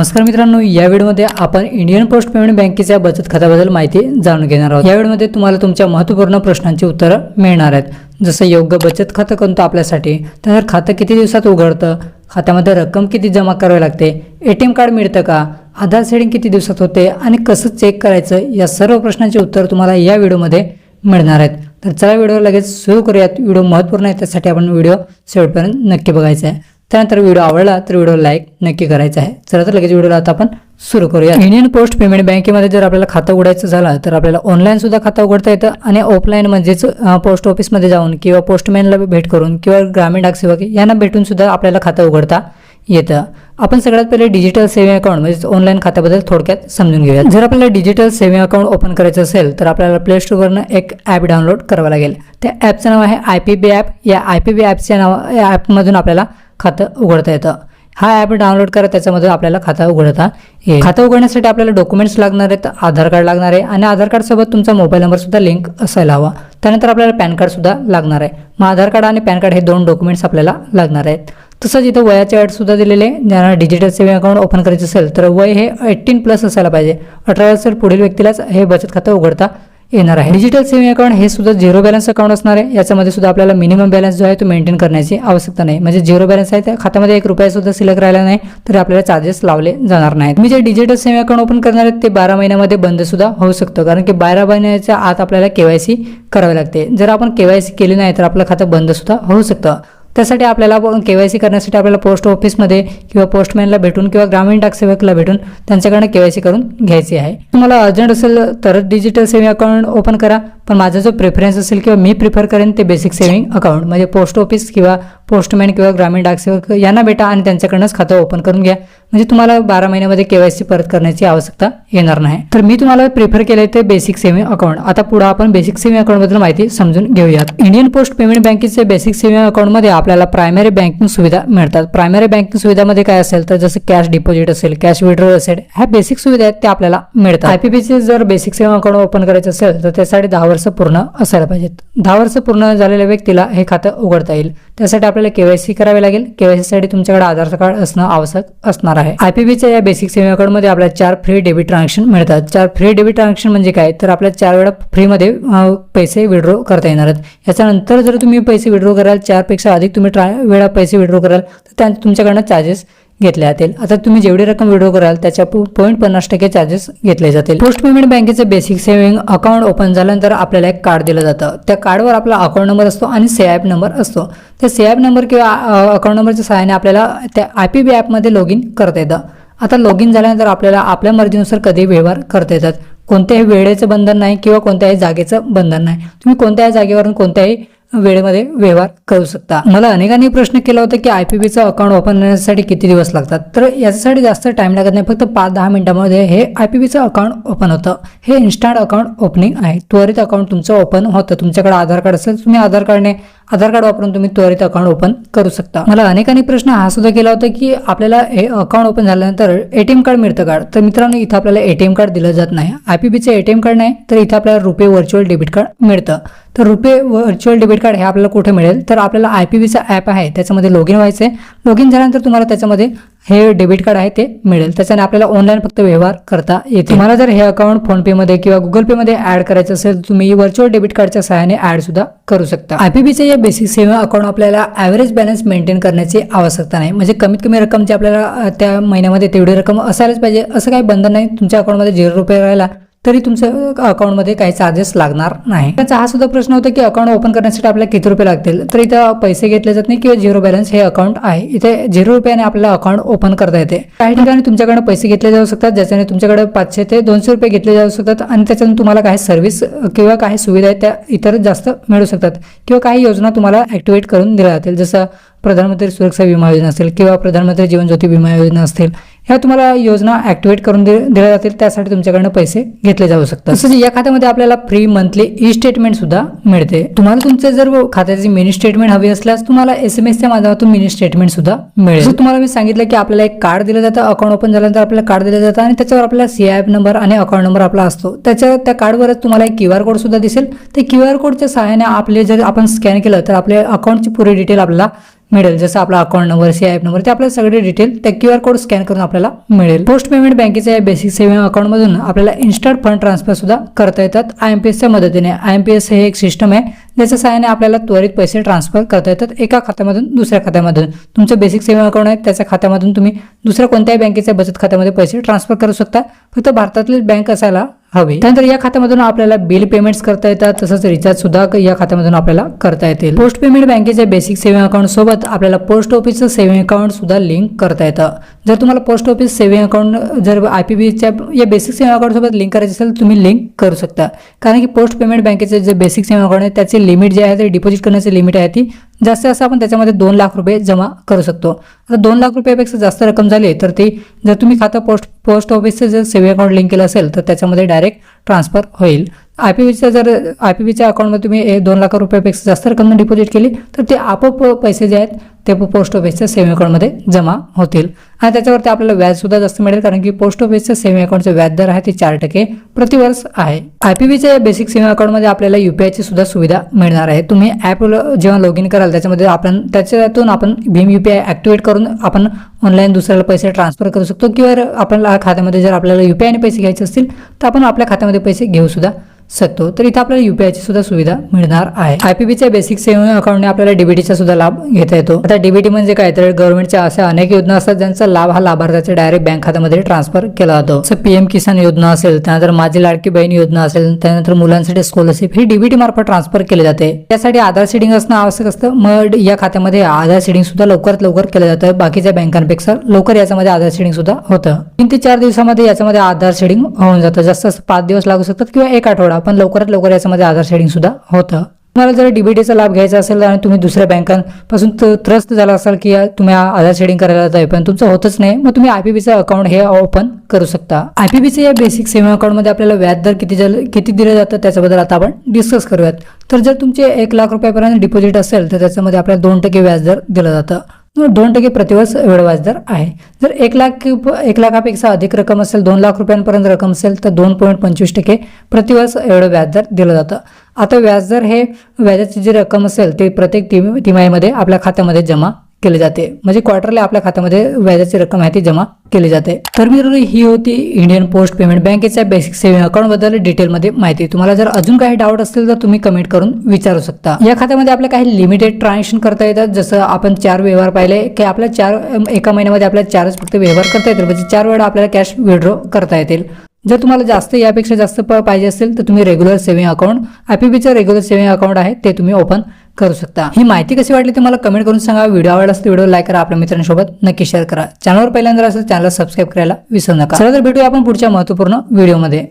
नमस्कार मित्रांनो या व्हिडिओमध्ये आपण इंडियन पोस्ट पेमेंट बँकेच्या बचत खात्याबद्दल माहिती जाणून घेणार आहोत. या व्हिडिओमध्ये तुम्हाला तुमच्या महत्त्वपूर्ण प्रश्नांची उत्तरं मिळणार आहेत. जसं योग्य बचत खातं कोणतं आपल्यासाठी त्यानंतर खातं किती दिवसात उघडतं खात्यामध्ये रक्कम किती जमा करावी लागते ए टी एम कार्ड मिळतं का आधार सेडिंग किती दिवसात होते आणि कसं चेक करायचं या सर्व प्रश्नांची उत्तर तुम्हाला या व्हिडिओमध्ये मिळणार आहेत. तर चला व्हिडिओ लगेच सुरू करूयात. व्हिडिओ महत्त्वपूर्ण आहे त्यासाठी आपण व्हिडिओ शेवटपर्यंत नक्की बघायचा आहे. त्यानंतर व्हिडिओ आवडला तर व्हिडिओ लाईक नक्की करायचा आहे. चला तर लगेच व्हिडिओला आता आपण सुरू करूया इंडियन पोस्ट पेमेंट बँकेमध्ये जर आपल्याला खातं उघडायचं झालं तर आपल्याला ऑनलाईन सुद्धा खातं उघडता येतं आणि ऑफलाईन म्हणजेच पोस्ट ऑफिसमध्ये जाऊन किंवा पोस्टमॅनला भेट करून किंवा ग्रामीण डाक सेवक यांना भेटून सुद्धा आपल्याला खातं उघडता येतं. आपण सगळ्यात पहिले डिजिटल सेव्हिंग अकाउंट म्हणजे ऑनलाईन खात्याबद्दल थोडक्यात समजून घेऊया जर आपल्याला डिजिटल सेव्हिंग अकाउंट ओपन करायचं असेल तर आपल्याला प्ले स्टोअरवरनं एक ॲप डाउनलोड करावं लागेल. त्या ॲपचं नाव आहे आय पी बी ॲप या आय पी बी ॲपच्या नाव या ॲपमधून आपल्याला खातं उघडता येतं. हा ॲप डाउनलोड करा त्याच्यामध्ये आपल्याला खातं उघडता येईल. खातं उघडण्यासाठी आपल्याला डॉक्युमेंट्स लागणार आहेत आधार कार्ड लागणार आहे आणि आधार कार्डसोबत तुमचा मोबाईल नंबरसुद्धा लिंक असायला हवा. त्यानंतर आपल्याला पॅन कार्डसुद्धा लागणार आहे. मग आधार कार्ड आणि पॅन कार्ड हे दोन डॉक्युमेंट्स आपल्याला लागणार आहेत. तसंच इथं वयाचे अटसुद्धा दिलेले आहे. ज्यांना डिजिटल सेविंग अकाउंट ओपन करायचं असेल तर वय हे एट्टीन प्लस असायला पाहिजे. अठरा वर्ष पुढील व्यक्तीलाच हे बचत खातं उघडता येणार आहे. डिजिटल सेव्हिंग अकाउंट हे सुद्धा झिरो बॅलन्स अकाउंट असणार आहे. याच्यामध्ये सुद्धा आपल्याला मिनिमम बॅलन्स जो आहे तो मेंटेन करण्याची आवश्यकता नाही. म्हणजे झिरो बॅलन्स आहे त्या खात्यामध्ये एक रुपया सुद्धा सिलेक्ट राहिला नाही तर आपल्याला चार्जेस लावले जाणार नाहीत. मी जे डिजिटल सेव्हिंग अकाउंट ओपन करणार आहेत ते बारा महिन्यामध्ये बंद सुद्धा होऊ शकतं. कारण की बारा महिन्याच्या आत आपल्याला केवायसी करावी लागते. जर आपण केवायसी केली नाही तर आपलं खातं बंद सुद्धा होऊ शकतं. त्यासाठी आपल्याला केवायसी करण्यासाठी आपल्याला पोस्ट ऑफिसमध्ये किंवा पोस्टमॅनला भेटून किंवा ग्रामीण डाक सेवकला भेटून त्यांच्याकडनं केवायसी करून घ्यायची आहे. तुम्हाला अर्जंट असेल तरच डिजिटल सेव्हिंग अकाउंट ओपन करा पण माझा जो प्रेफरन्स असेल किंवा मी प्रिफर करेन ते बेसिक सेव्हिंग अकाउंट म्हणजे पोस्ट ऑफिस किंवा पोस्टमॅन किंवा ग्रामीण डाकसेवक यांना भेटा आणि त्यांच्याकडनंच खातं ओपन करून घ्या. म्हणजे तुम्हाला बारा महिन्यामध्ये केवायसी परत करण्याची आवश्यकता येणार नाही. तर मी तुम्हाला प्रिफर केलं ते बेसिक सेव्हिंग अकाउंट आता पुढे आपण बेसिक सेव्हिंग अकाउंटबद्दल माहिती समजून घेऊयात. इंडियन पोस्ट पेमेंट बँकेचे बेसिक सेव्हिंग अकाउंटमध्ये आपल्याला प्रायमरी बँकिंग सुविधा मिळतात. प्रायमरी बँकिंग सुविधामध्ये काय असेल तर जसं कॅश डिपॉझिट असेल कॅश विड्रॉल असेल ह्या बेसिक सुविधा आहेत त्या आपल्याला मिळतात. आयपीपीचे जर बेसिक सेव्हिंग अकाउंट ओपन करायचं असेल तर त्यासाठी दहा वर्ष पूर्ण असायला पाहिजेत. दहा वर्ष पूर्ण झालेल्या व्यक्तीला हे खातं उघडता येईल. त्यासाठी आपल्याला केवायसी करावी लागेल. केवायसी साठी तुमच्याकडे आधार कार्ड असणं आवश्यक असणार आहे. आयपीबीच्या या बेसिक सेव्हिंग अकाउंटमध्ये आपल्याला चार फ्री डेबिट ट्रान्झॅक्शन मिळतात. चार फ्री डेबिट ट्रान्झॅक्शन म्हणजे काय? तर आपल्याला चार वेळा फ्रीमध्ये पैसे विड्रॉ करता येणार आहेत. याच्यानंतर जर तुम्ही पैसे विड्रॉ कराल चारपेक्षा अधिक तुम्ही ट्रा वेळा पैसे विड्रॉ कराल तर त्या तुमच्याकडनं चार्जेस घेतले जातील. आता तुम्ही जेवढी रक्कम विड्रॉ कराल त्याच्या पॉईंट पन्नास टक्के चार्जेस घेतले जातील. पोस्ट पेमेंट बँकेचं बेसिक सेव्हिंग अकाउंट ओपन झाल्यानंतर आपल्याला एक कार्ड दिलं जातं. त्या कार्डवर आपला अकाउंट नंबर असतो आणि सेॲप नंबर असतो. त्या सेॲप नंबर किंवा अकाउंट नंबरच्या सहाय्याने आपल्याला त्या आय पी बी ॲपमध्ये लॉग इन करता येतं. आता लॉग इन झाल्यानंतर आपल्याला आपल्या मर्जीनुसार कधी व्यवहार करता येतात? कोणत्याही वेळेचं बंधन नाही किंवा कोणत्याही जागेचं बंधन नाही. तुम्ही कोणत्याही जागेवरून कोणत्याही वेळेमध्ये व्यवहार करू शकता. मला अनेकांनी प्रश्न केला होता की आय पी बीचं अकाउंट ओपन करण्यासाठी किती दिवस लागतात? तर याच्यासाठी जास्त टाइम लागत नाही. फक्त पाच दहा मिनिटामध्ये हे आय पी बीचं अकाउंट ओपन होतं. हे इन्स्टंट अकाउंट ओपनिंग आहे. त्वरित अकाउंट तुमचं ओपन होतं. तुमच्याकडे आधार कार्ड असेल तुम्ही आधार कार्डने आधार कार्ड वापरून तुम्ही त्वरित अकाउंट ओपन करू शकता. मला अनेकांनी प्रश्न हा सुद्धा केला होता की आपल्याला हे अकाउंट ओपन झाल्यानंतर एटीएम कार्ड मिळतं कार्ड तर मित्रांनो इथं आपल्याला एटीएम कार्ड दिलं जात नाही. आयपीबीचं एटीएम कार्ड नाही तर इथं आपल्याला रुपे व्हर्च्युअल डेबिट कार्ड मिळतं. तर रुपे व्हर्च्युअल डेबिट कार्ड हे आपल्याला कुठे मिळेल? तर आपल्याला आयपीबीचा ॲप आहे त्याच्यामध्ये लॉग इन व्हायचं आहे लॉग इन झाल्यानंतर तुम्हाला त्याच्यामध्ये हे डेबिट कार्ड आहे ते मिळेल. त्याच्याने आपल्याला ऑनलाईन फक्त व्यवहार करता येते तुम्हाला जर हे अकाउंट फोनपेमध्ये किंवा गुगल पेमध्ये ॲड करायचं असेल तर तुम्ही व्हर्च्युअल डेबिट कार्डच्या सहाय्याने ऍड सुद्धा करू शकता. आयपीबीचे या बेसिक सेव्हिंग अकाउंट आपल्याला ॲव्हरेज बॅलन्स मेंटेन करण्याची आवश्यकता नाही. म्हणजे कमीत कमी रक्कमची आपल्याला त्या महिन्यामध्ये तेवढी रक्कम असायलाच पाहिजे. असं काही बंधन नाही. तुमच्या अकाउंटमध्ये झिरो रुपये राहिला तरी तुमच्या अकाउंटमध्ये काही चार्जेस लागणार नाही. त्याचा हा सुद्धा प्रश्न होता की अकाउंट ओपन करण्यासाठी आपल्याला किती रुपये लागतील? तर इथं पैसे घेतले जात नाही किंवा झिरो बॅलन्स हे अकाउंट आहे. इथे झिरो रुपयाने आपल्याला अकाउंट ओपन करता येते. काही ठिकाणी तुमच्याकडे पैसे घेतले जाऊ शकतात ज्याच्याने तुमच्याकडे पाचशे ते दोनशे रुपये घेतले जाऊ शकतात आणि त्याच्यातून तुम्हाला काही सर्व्हिस किंवा काही सुविधा त्या इतर जास्त मिळू शकतात. किंवा काही योजना तुम्हाला ऍक्टिवेट करून दिल्या जातील. जसं प्रधानमंत्री सुरक्षा विमा योजना असेल किंवा प्रधानमंत्री जीवन ज्योती विमा योजना असतील ह्या तुम्हाला योजना ऍक्टिवेट करून दिल्या जातील. त्यासाठी तुमच्याकडनं पैसे घेतले जाऊ शकतात. तसंच या खात्यामध्ये आपल्याला फ्री मंथली ई स्टेटमेंट सुद्धा मिळते. तुम्हाला तुमचे जर खात्याची मिनी स्टेटमेंट हवी असल्यास तुम्हाला एस एम एसच्या माध्यमातून मिनी स्टेटमेंट सुद्धा मिळेल. तुम्हाला मी सांगितलं की आपल्याला एक कार्ड दिलं जातं अकाउंट ओपन झाल्यानंतर आपल्याला कार्ड दिलं जातं आणि त्याच्यावर आपला सी आय नंबर आणि अकाउंट नंबर आपला असतो. त्याच्या त्या कार्डवरच तुम्हाला एक क्यू आर कोड सुद्धा दिसेल. ते क्यू आर कोडच्या सहाय्याने आपले जर आपण स्कॅन केलं तर आपल्या अकाउंटची पुरी डिटेल आपल्याला मिळेल. जसं आपला account number C I F number ते आपल्याला सगळे डिटेल त्या क्यू आर कोड स्कॅन करून आपल्याला मिळेल. पोस्ट पेमेंट बँकेच्या या बेसिक सेव्हिंग अकाउंटमधून आपल्याला इन्स्टंट फंड ट्रान्सफर सुद्धा करता येतात आय एम पी एसच्या मदतीने. आय एम पी एस हे एक सिस्टम आहे. ज्याच्या सहाय्याने आपल्याला त्वरित पैसे ट्रान्सफर करता येतात एका खात्यामधून दुसऱ्या खात्यामधून. तुमचं बेसिक सेव्हिंग अकाउंट आहे. त्याच्या खात्यामधून तुम्ही दुसऱ्या कोणत्याही बँकेच्या बचत खात्यामध्ये पैसे ट्रान्सफर करू शकता. फक्त भारतातील बँक असायला हवी. त्यानंतर या खात्यामधून आपल्याला बिल पेमेंट्स करता येतात तसंच रिचार्ज सुद्धा या खात्यामधून आपल्याला करता येतील. पोस्ट पेमेंट बँकेच्या बेसिक सेव्हिंग अकाउंट सोबत आपल्याला पोस्ट ऑफिसचं सेव्हिंग अकाउंट सुद्धा लिंक करता येतं. जर तुम्हाला पोस्ट ऑफिस सेव्हिंग अकाउंट जर आय पी बीच्या या बेसिक सेव्हिंग अकाउंटसोबत लिंक करायचं असेल तर तुम्ही लिंक करू शकता. कारण की पोस्ट पेमेंट बँकेचे जे बेसिक सेव्हिंग अकाउंट आहे त्याचे लिमिट जे आहे ते डिपॉझिट करण्याची लिमिट आहे ती. जास्त जास्त आपण त्याच्यामध्ये दोन लाख रुपये जमा करू शकतो. आता दोन लाख रुपयापेक्षा जास्त रक्कम झाली तर ती जर तुम्ही खातं पोस्ट पोस्ट ऑफिसचं जर सेव्हिंग अकाउंट लिंक केलं असेल तर त्याच्यामध्ये डायरेक्ट ट्रान्सफर होईल. आय पी बीच्या जर आय पी बीच्या अकाउंटमध्ये तुम्ही एक दोन लाख रुपयापेक्षा जास्त रक्कम डिपॉझिट केली तर ते आपोआप पैसे जे आहेत ते पोस्ट ऑफिसच्या सेव्हिंग अकाउंटमध्ये जमा होतील. आणि त्याच्यावरती आपल्याला व्याजसुद्धा जास्त मिळेल कारण की पोस्ट ऑफिसच्या सेव्हिंग अकाउंटचं व्याज दर आहे ते चार टक्के प्रतिवर्ष आहे. आय पी बीच्या बेसिक सेव्हिंग अकाउंटमध्ये आपल्याला युपीआयची सुद्धा सुविधा मिळणार आहे. तुम्ही ॲप जेव्हा लॉग इन कराल त्याच्यामध्ये आपण त्याच्यातून आपण भीम युपीआय ॲक्टिवेट करून आपण ऑनलाईन दुसऱ्याला पैसे ट्रान्सफर करू शकतो. किंवा आपल्याला खात्यामध्ये जर आपल्याला युपीआयने पैसे घ्यायचे असतील तर आपण आपल्या खात्यामध्ये पैसे घेऊ सुद्धा शकतो तर इथं आपल्याला युपीआयची सुद्धा सुविधा मिळणार आहे. आयपीबीच्या बेसिक सेव्हिंग अकाउंटने आपल्याला डीबीटीचा सुद्धा लाभ घेता येतो. आता डीबीटी म्हणजे काय? तर गव्हर्नमेंटच्या अशा अनेक योजना असतात ज्यांचा लाभ हा लाभार्थ्याच्या डायरेक्ट बँक खात्यामध्ये ट्रान्सफर केला जातो. जसं पीएम किसान योजना असेल त्यानंतर माझी लाडकी बहीण योजना असेल त्यानंतर मुलांसाठी स्कॉलरशिप ही डीबीटी मार्फत ट्रान्सफर केली जाते. त्यासाठी आधार सीडिंग असणं आवश्यक असतं. मग या खात्यामध्ये आधार सीडिंग सुद्धा लवकरात लवकर केलं जातं. बाकीच्या बँकांपेक्षा लवकर याच्यामध्ये आधार सीडिंग सुद्धा होतं. तीन ते चार दिवसामध्ये याच्यामध्ये आधार सीडिंग होऊन जातं. जास्त पाच दिवस लागू शकतात किंवा एक आठवडा. पण लवकरात लवकर याच्यामध्ये आधार शेडिंग सुद्धा होतं. तुम्हाला जर डीबीटीचा लाभ घ्यायचा असेल आणि तुम्ही दुसऱ्या बँकांपासून त्रस्त झाला असाल की तुम्ही आधार शेडिंग करायला जाताय पण तुमचं होतच नाही मग तुम्ही आयपीबीचं अकाउंट हे ओपन करू शकता. आयपीबीचं या बेसिक सेव्हिंग अकाउंटमध्ये आपल्याला व्याजदर किती जल- किती दिलं जातं त्याच्याबद्दल आता आपण डिस्कस करूयात. तर जर तुमचे एक लाख रुपयापर्यंत डिपॉझिट असेल तर त्याच्यामध्ये आपल्याला दोन टक्के व्याजदर दिलं जातं. दोन टक्के प्रतिवर्ष एवढं व्याजदर आहे. जर एक लाख एक लाखापेक्षा अधिक रक्कम असेल दोन लाख रुपयांपर्यंत रक्कम असेल तर दोन पॉईंट पंचवीस टक्के प्रतिवर्ष एवढं व्याजदर दिलं जातं. आता व्याजदर हे व्याजाची जी रक्कम असेल ते प्रत्येक तिमाहीमध्ये आपल्या खात्यामध्ये जमा केले जाते. म्हणजे क्वार्टरली आपल्या खात्यामध्ये व्याजाची रक्कम आहे ती जमा केली जाते. तर मित्रांनो ही होती इंडियन पोस्ट पेमेंट बँकेच्या बेसिक सेव्हिंग अकाउंटबद्दल डिटेलमध्ये माहिती. तुम्हाला जर अजून काही डाऊट असतील तर तुम्ही कमेंट करून विचारू शकता. या खात्यामध्ये आपल्या काही लिमिटेड ट्रान्झॅक्शन करता येतात. जसं आपण चार व्यवहार पाहिले की आपल्या चार एका महिन्यामध्ये आपल्याला चारच फक्त व्यवहार करता येतील. म्हणजे चार वेळा आपल्याला कॅश विड्रॉ करता येतील. जर तुम्हाला जास्त यापेक्षा जास्त प- पाहिजे असेल तर तुम्ही रेग्युलर सेव्हिंग अकाउंट आयपीबीचं रेग्युलर सेव्हिंग अकाउंट आहे ते तुम्ही ओपन करू शकता. ही माहिती कशी वाटली ती मला कमेंट करून सांगा. व्हिडिओ आवडला असेल व्हिडिओ लाईक करा आपल्या मित्रांसोबत नक्की शेअर करा. चॅनलवर पहिल्यांदा असेल चॅनल सबस्क्राईब करायला विसरू नका. चला तर भेटूया आपण पुढच्या महत्त्वपूर्ण व्हिडिओमध्ये